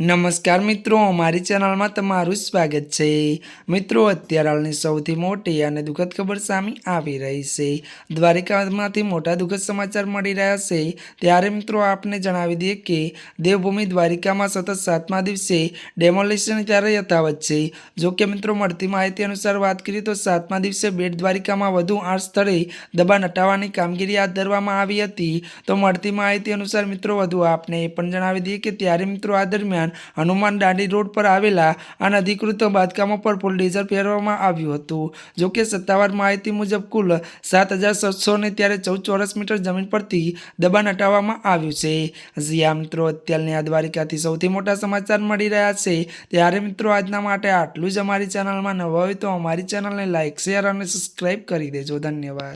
નમસ્કાર મિત્રો, અમારી ચેનલમાં તમારું સ્વાગત છે. મિત્રો, અત્યારે હાલની સૌથી મોટી અને દુઃખદ ખબર સામે આવી રહી છે. દ્વારિકામાંથી મોટા દુઃખદ સમાચાર મળી રહ્યા છે. ત્યારે મિત્રો, આપને જણાવી દઈએ કે દેવભૂમિ દ્વારિકામાં સતત સાતમા દિવસે ડેમોલિશન ત્યારે યથાવત છે. જો કે મિત્રો, મળતી માહિતી અનુસાર વાત કરીએ તો સાતમા દિવસે બેટ દ્વારિકામાં વધુ આઠ સ્થળે દબાણ હટાવવાની કામગીરી હાથ ધરવામાં આવી હતી. તો મળતી માહિતી અનુસાર મિત્રો, વધુ આપને એ પણ જણાવી દઈએ કે ત્યારે મિત્રો, આ દરમિયાન હનુમાન દાંડી રોડ પર આવેલા અનધિકૃત બાંધકામો પર ફૂલ ડીઝલ ફેરવવામાં આવ્યું હતું. જોકે સત્તાવાર માહિતી મુજબ કુલ સાત હજાર સાતસો ને ત્યારે ચૌદ ચોરસ મીટર જમીન પરથી દબાણ હટાવવામાં આવ્યું છે. જ્યાં મિત્રો, અત્યારની આ દ્વારિકાથી સૌથી મોટા સમાચાર મળી રહ્યા છે. ત્યારે મિત્રો, આજના માટે આટલું જ અમારી ચેનલમાં નવા હોય તો અમારી ચેનલને લાઇક શેર અને સબસ્ક્રાઈબ કરી દેજો. ધન્યવાદ.